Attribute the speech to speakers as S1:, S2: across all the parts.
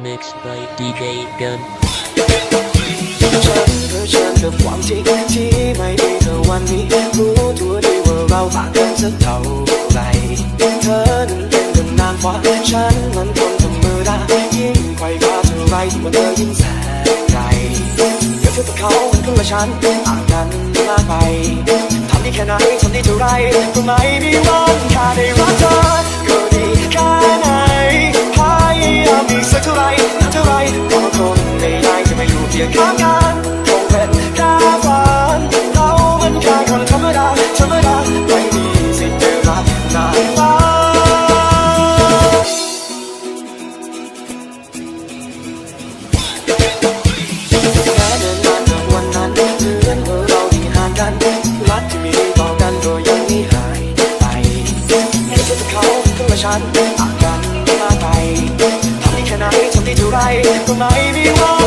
S1: Mixed by DJ Gun อ
S2: ฉันกับความจริงที่ไม่ดีเธอวันนี้รู้ทั่วดีว่าเราต่างกันสักเท่าไหร่เธอนั้นเป็นคนนางฟ้าฉันนั้นคนธรรมดายิ่งไขว้คว้าเท่าไรที่มันเธอยิ่งแสนไกลเดี๋ยวเธอกับเขามันก็ละฉันต่างกันมากไปทำได้แค่ไหนทำได้เท่าไรก็ไม่มีวันค่าได้รักเธอ สียงข้างกันคงเป็นแค่ฝันเขาเมันแค่คนธรรมดาธรรมดาไม่มีสิทธิ์จะรักนายฟ้าฉันอาการมาไปทำได้แค่ไหนทำได้เท่าไรก็ไม่มีวัน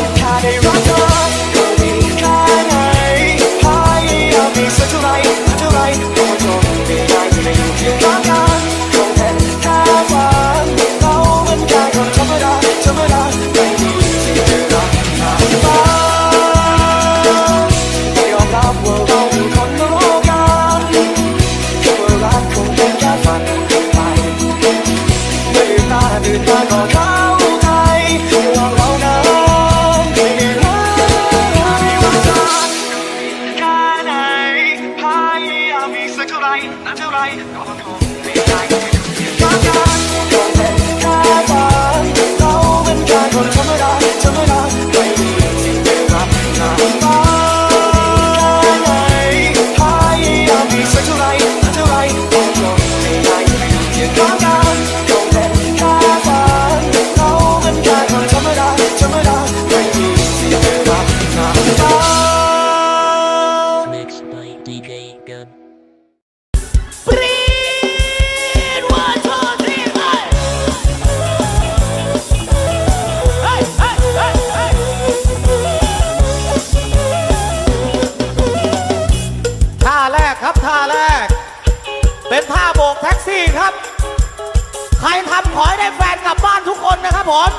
S2: light. ท่าแรก เป็นท่า
S3: โบกแท็กซี่ครับ ใครทำขอให้ได้แฟนกลับบ้านทุกคนนะครับผม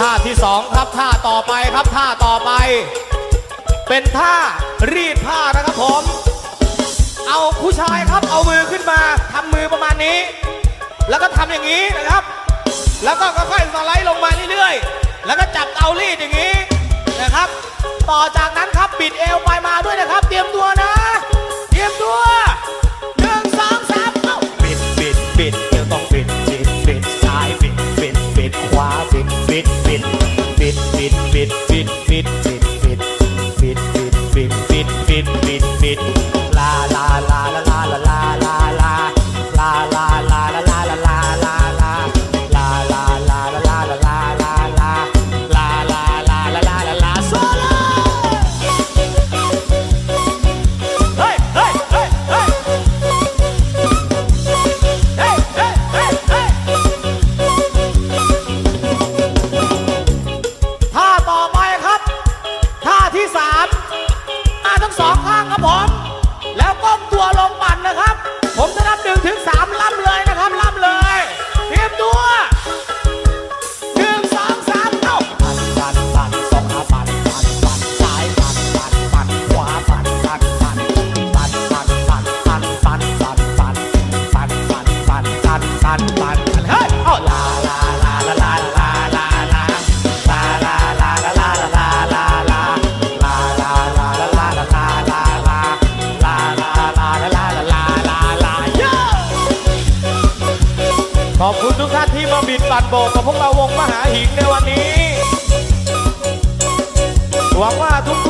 S3: ท่าที่สองครับท่าต่อไปครับท่าต่อไป เป็นท่ารีดผ้านะครับผม เอาผู้ชายครับเอามือขึ้นมาทำมือประมาณนี้ แล้วก็ทำอย่างนี้นะครับ แล้วก็ค่อยๆสไลด์ลงมาเรื่อยๆแล้วก็จับเอารีดอย่างนี้นะครับ ต่อจากนั้นครับบิดเอวไปมาด้วยนะครับ เตรียมตัวนะ ข้างครับผม แล้วก้มตัวลงปั่นนะครับ ขอบคุณทุกท่านที่มาบิดบัตรโบกกับพวกเราวงมหาหิงในวันนี้ หวังว่าทุก